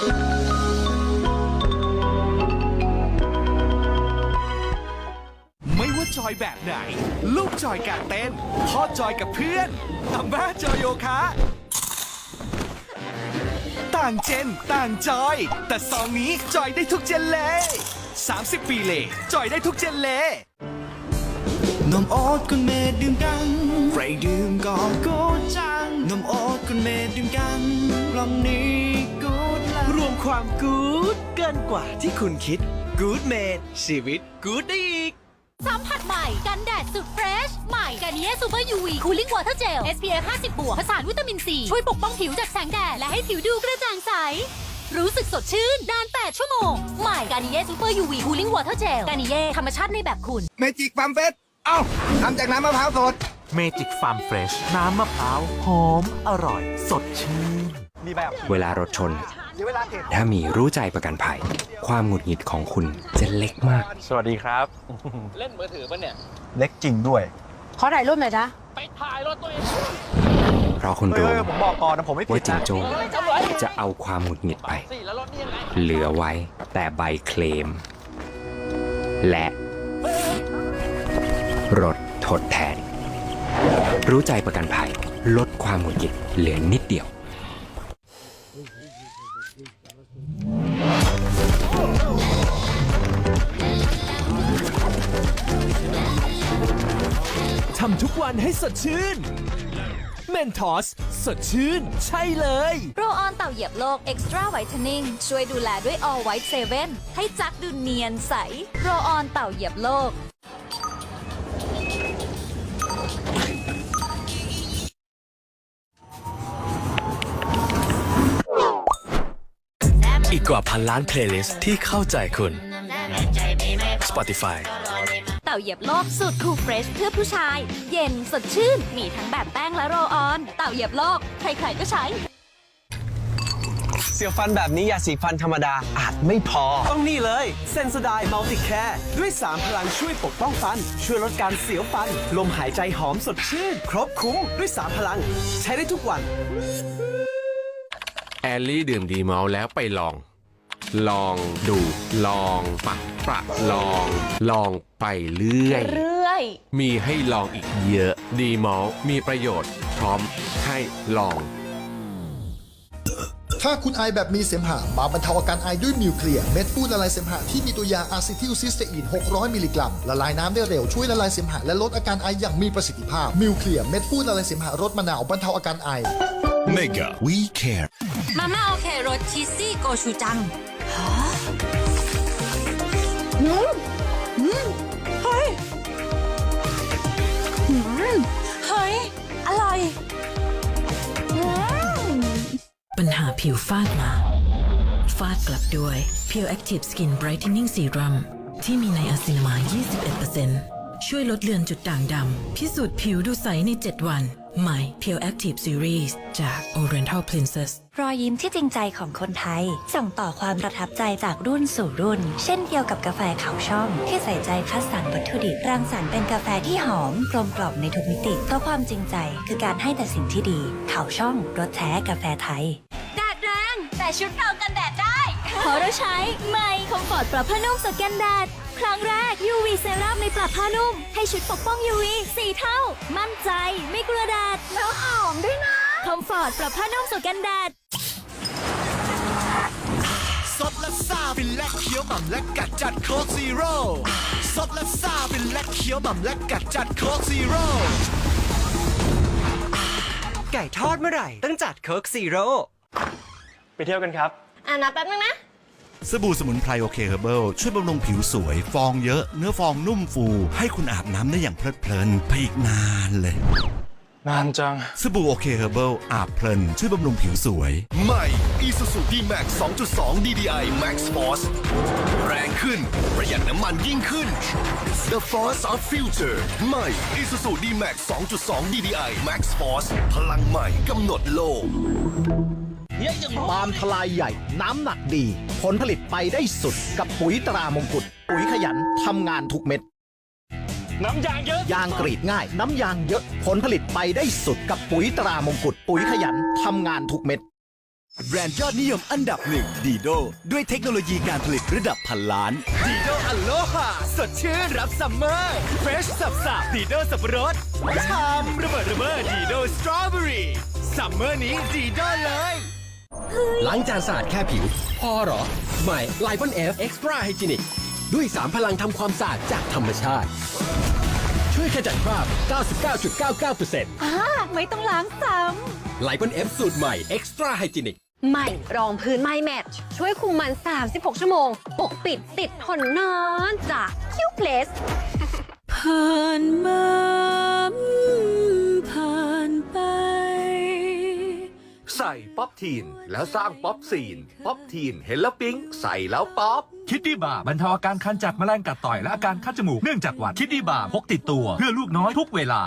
ไม่ว่าจอยแบบไหน ลูกจอยการเต้น พ่อจอยกับเพื่อนอาม่าจอยโยคะ ต่างเจน ต่างจอย แต่ซองนี้จอยได้ทุกเจนเลย 30 ปีเลยจอยได้ทุกเจนเลยนมโอ๊ตคุณเมดดื่มกันใครดื่มก็กูดจังนมโอ๊ตคุณเมดดื่มกันกล่องนี้กูดแล้วรวม ความกู๊ดเกินกว่าที่คุณคิดกู๊ดเมดชีวิตกู๊ดได้อีก สัมผัสใหม่ กันแดดสุดเฟรช ใหม่กันเย่ซูเปอร์ยูวีคูลิ่งวอเตอร์เจล SPF 50บวกผสานวิตามินซีช่วยปกป้องผิวจากแสงแดด และให้ผิวดูกระจ่างใส รู้สึกสดชื่นนาน 8 ชั่วโมง ใหม่กันเย่ซูเปอร์ยูวีคูลิ่งวอเตอร์เจลกันเย่ธรรมชาติในแบบคุณ เมจิกฟาร์มเฟสเอ้าทำจากน้ำมะพร้าวสด เมจิกฟาร์มเฟรชน้ำมะพร้าว หอม อร่อย สดชื่นเวลารถชนถ้ามีรู้ใจประกันภัย ความหงุดหงิดของคุณจะเล็กมาก สวัสดีครับ เล่นมือถือปะเนี่ย เล็กจริงด้วย ขอถ่ายรูปหน่อยนะไปถ่ายรถตัวเองเพราะคุณรู้ผมบอกก่อนนะผมไม่ผิว่าดจิงนะโจ้จะเอาความหงุดหงิดไป สิแล้วรถนี่ยังไงเหลือไว้แต่ใบเคลม และ รถทดแทน รู้ใจประกันภัย ลดความหงุดหงิดเหลือนิดเดียว ทำทุกวันให้สดชื่น เมนทอส สดชื่น ใช่เลย โรออนเต่าเหยียบโลก Extra Whitening ช่วยดูแลด้วย All White 7ให้จักดูเนียนใส โรออนเต่าเหยียบโลก กกว่าพันล้านเพลย์ลิสต์ที่เข้าใจคุณ Spotify เต่าเหยียบโลกสูตรคูลเฟรชเพื่อผู้ชาย เย็นสดชื่น มีทั้งแบบแป้งและโรลออน เต่าเหยียบโลก ใครๆก็ใช้ เสียวฟันแบบนี้ยาสีฟันธรรมดาอาจไม่พอ ต้องนี่เลยเซนสไดมัลติแคร์ด้วย3พลังช่วยปกป้องฟัน ช่วยลดการเสียวฟัน ลมหายใจหอมสดชื่น ครบคุ้มด้วย3พลัง ใช้ได้ทุกวัน แอลลี่ดื่มดีเมาแล้วไปลอง ลองดู ลองปะประลอง ลองไปเรื่อย เรื่อย มีให้ลองอีกเยอะ ดีเมามีประโยชน์ พร้อมให้ลอง ถ้าคุณไอแบบมีเสมหะมาบรรเทาอาการไอด้วยมิวเคลียร์เม็ดฟูดละลายเสมหะที่มีตัวยาอะซิทิลซิสเตอีน 600 มิลลิกรัม ละลายน้ำได้เร็วช่วยละลายเสมหะและลดอาการไออย่างมีประสิทธิภาพมิวเคลียร์เม็ดฟูดละลายเสมหะรสมะนาวบรรเทาอาการไอ Mega We Care มาม่าโอเครสชีสซี่โกชูจังเฮ้ย อร่อยปัญหาผิวฟาดมา ฟาดกลับด้วย Pure Active Skin Brightening Serum ที่มีในอะซินามาย21% ช่วยลดเลือนจุดด่างดำ พิสูจน์ผิวดูใสใน 7 วัน ใหม่ Pure Active Series จาก Oriental Princess รอยยิ้มที่จริงใจของคนไทย ส่งต่อความประทับใจจากรุ่นสู่รุ่น เช่นเดียวกับกาแฟขาวช่อง ที่ใส่ใจคัดสรรวัตถุดิบรังสรรค์เป็นกาแฟที่หอมกลมกล่อมในทุกมิติ เพราะความจริงใจคือการให้แต่สิ่งที่ดีขาวช่องรสแท้กาแฟไทยแดดแรงแต่ชุดเรากันแดดได้เพราะเราใช้ใหม่คอมฟอร์ตปรับผ้านุ่มสแกนแดด ครั้งแรก UV เซรั่มในปรับผ้านุ่ม ให้ชุดปกป้อง UV 4 เท่า มั่นใจ ไม่กลัวแดดแล้วหอมด้วยนะ คอมฟอร์ตปรับผ้านุ่มสแกนแดดสดและซาฟินและเคี้ยวหม่ำและกัดจัดโค้กซีโร่สดและซาฟินและเคี้ยวหม่ำและกัดจัดโค้กซีโร่ไก่ทอดเมื่อไหร่ต้องจัดเคิร์กซีโร่ไปเที่ยวกันครับ อ่านับแป๊บนึงนะ สบู่สมุนไพรโอเคเฮอร์เบิลช่วยบำรุงผิวสวย ฟองเยอะ เนื้อฟองนุ่มฟู ให้คุณอาบน้ำได้อย่างเพลิดเพลินไปอีกนานเลย นานจัง สบู่โอเคเฮอร์เบิลอาบเพลิน ช่วยบำรุงผิวสวย ใหม่ Isuzu D-Max 2.2 DDI Max Force แรงขึ้น ประหยัดน้ำมันยิ่งขึ้น The Force of Future ใหม่ Isuzu D-Max 2.2 DDI Max Force พลังใหม่กำหนดโลก ปาล์มทลายใหญ่ น้ำหนักดี ผลผลิตไปได้สุดกับปุ๋ยตรามงกุฎปุ๋ยขยันทำงานทุกเม็ด น้ำยางเยอะ ยางกรีดง่าย น้ำยางเยอะ ผลผลิตไปได้สุดกับปุ๋ยตรามงกุฎปุ๋ยขยันทำงานทุกเม็ดแบรนด์ยอดนิยมอันดับหนึ่งดีโดด้วยเทคโนโลยีการผลิตระดับพันล้านดีโดอโลฮาสดชื่นรับซัมเมอร์เฟรชสับสับดีโดสับปะรดชามระเบิดระเบ้อดีโดสตรอเบอรี่ซัมเมอร์นี้ดีโดเลย ล้างจานสะอาดแค่ผิว พอเหรอ ใหม่ l i ป o n F Extra Hygienic ด้วย 3 พลังทำความสะอาดจากธรรมชาติ ช่วยขจัดคราบ 99.99%อ่าไม่ต้องล้างซ้ l i ป o n F สูตรใหม่ Extra Hygienic ำใหม่รองพื้นไม่แมทช์ช่วยคุมมัน 36 ชั่วโมง ปกปิดติดทนนานจากคิวเพลสผ่านมาผ่ ใส่ป๊อปทีน แล้วสร้างป๊อปซีน ป๊อปทีนเห็นแล้วปิ๊ง ใส่แล้วป๊อป คิดดีบาบรรเทาอาการคันจากแมลงกัดต่อยและอาการคัดจมูกเนื่องจากหวัดคิดดีบาพกติดตัวเพื่อลูกน้อยทุกเวลา